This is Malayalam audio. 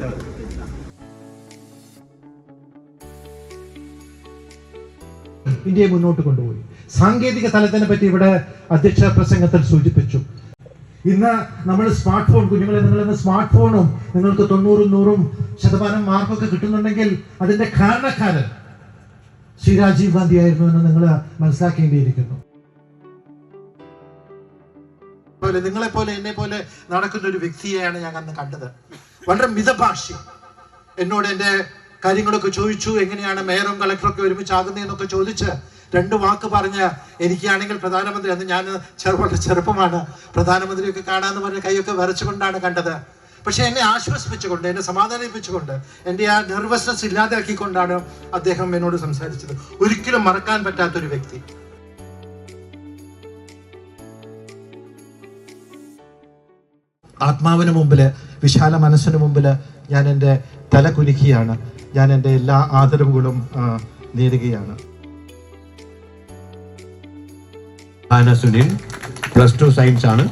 ചെയ്തത് ഇന്ത്യയെ മുന്നോട്ട് കൊണ്ടുപോയി. സാങ്കേതിക തലത്തിനെ പറ്റി ഇവിടെ അധ്യക്ഷ പ്രസംഗത്തിൽ സൂചിപ്പിച്ചു. ഇന്ന് നമ്മൾ സ്മാർട്ട് ഫോൺ കുഞ്ഞുങ്ങളെ നിങ്ങൾ ഇന്ന് സ്മാർട്ട് ഫോണും നിങ്ങൾക്ക് തൊണ്ണൂറും നൂറും ശതമാനം മാർക്കൊക്കെ കിട്ടുന്നുണ്ടെങ്കിൽ അതിന്റെ കാരണക്കാരൻ ശ്രീ രാജീവ് ഗാന്ധി ആയിരുന്നു എന്ന് നിങ്ങൾ മനസ്സിലാക്കേണ്ടിയിരിക്കുന്നു. നിങ്ങളെപ്പോലെ എന്നെ പോലെ നടക്കുന്ന ഒരു വ്യക്തിയെയാണ് ഞാൻ അന്ന് കണ്ടത്. വളരെ മിതഭാഷി. എന്നോട് എന്റെ കാര്യങ്ങളൊക്കെ ചോദിച്ചു എങ്ങനെയാണ് മേയറും കളക്ടറൊക്കെ ഒരുമിച്ചാകുന്നതെന്നൊക്കെ ചോദിച്ച് രണ്ട് വാക്ക് പറഞ്ഞ് എനിക്കാണെങ്കിൽ പ്രധാനമന്ത്രി അന്ന് ഞാൻ ചെറുപ്പം ചെറുപ്പമാണ്. പ്രധാനമന്ത്രിയൊക്കെ കാണാമെന്ന് പറഞ്ഞ കൈയൊക്കെ വരച്ചുകൊണ്ടാണ് കണ്ടത്. പക്ഷെ എന്നെ ആശ്വസിപ്പിച്ചുകൊണ്ട് എന്നെ സമാധാനിപ്പിച്ചുകൊണ്ട് എന്റെ ആ നെർവസ്നെസ് ഇല്ലാതാക്കിക്കൊണ്ടാണ് അദ്ദേഹം എന്നോട് സംസാരിച്ചത്. ഒരിക്കലും മറക്കാൻ പറ്റാത്തൊരു വ്യക്തി. ആത്മാവിന് മുമ്പിൽ വിശാല മനസ്സിന് മുമ്പിൽ ഞാൻ എന്റെ തല കുലുക്കിയാണ്. ഞാൻ എന്റെ എല്ലാ ആദരവുകളും നേടുകയാണ്. ആന സുനിൽ പ്ലസ് ടു സയൻസ് ആണ്.